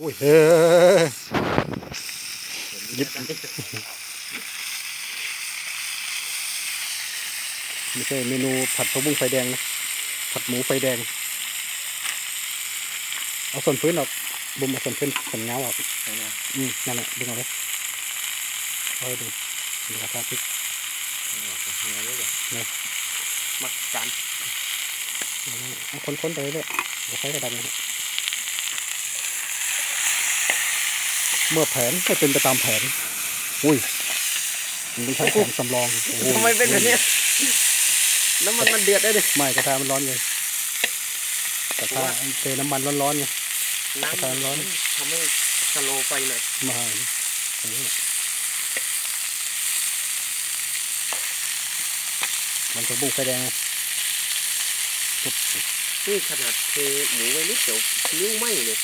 อุ้ยเฮ้ยยิบไม่ใช่เมนูผัดผักบุ้งไฟแดงนะ ผัดหมูไฟแดง เอาส่วนพื้นออกบุ้มเอาส่วนพื้นส่วนเงาออกใช่ไหมอืมนั่นแหละดึงเอาเลยเอาให้ดูดูราคาพริกเหี่ยวเลยแบบเนี่ยมาจานเอาค้นๆไปเรื่อยๆเดี๋ยวค่อยกระดันนะครับ เมื่อแผนไม่เป็นไปตามแผน อุ้ยมันไม่ใช่แผนสำรองโอ้โหทำไมเป็นแบบเนี้ยน้ำมันมันเดือดได้ดิไม่กระทะมันร้อนไงกระทะเทน้ำมันร้อนๆไงน้ำกระทะร้อนทำให้สโลว์ไปหน่อยมาโอ้โหมันจะบุ้งไฟแดงไงปุ๊บนี่ขนาดเทหมูไว้นิดเดียวนิ้วไหมเลย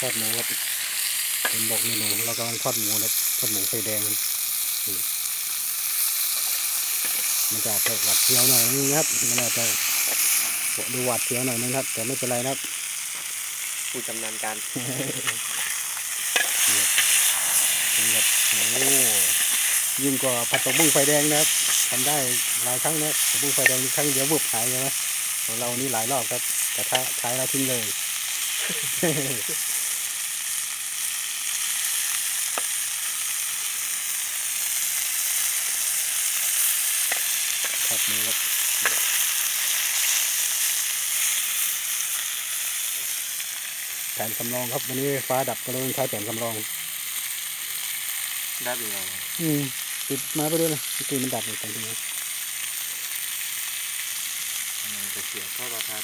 ทอดหมูครับเป็นบอกเมนูเรากำลังทอดหมูนะทอดหมูไฟแดงอืมมันจะอาจจะหวาดเสียวหน่อยนึงนะครับมันอาจจะดูหวาดเสียวหน่อยนึงครับ แต่ไม่เป็นไรนะครับผู้ชำนาญการนี่ครับโอ้ยิ่งกว่าผัดผักบุ้งไฟแดงนะครับทำได้หลายครั้งนะผักบุ้งไฟแดงครั้งเดียวบุบหายใช่ไหมของเรานี่หลายรอบครับ แต่ถ้าใช้แล้วทิ้งเลย ทอดหมูครับแผนสำรองครับวันนี้ฟ้าดับก็เลยต้องใช้แผนสำรองได้เป็นไงอืมติดมาไปด้วยนะเมื่อกี้มันดับอยู่ตรงนี้จะเสียเพราะราคา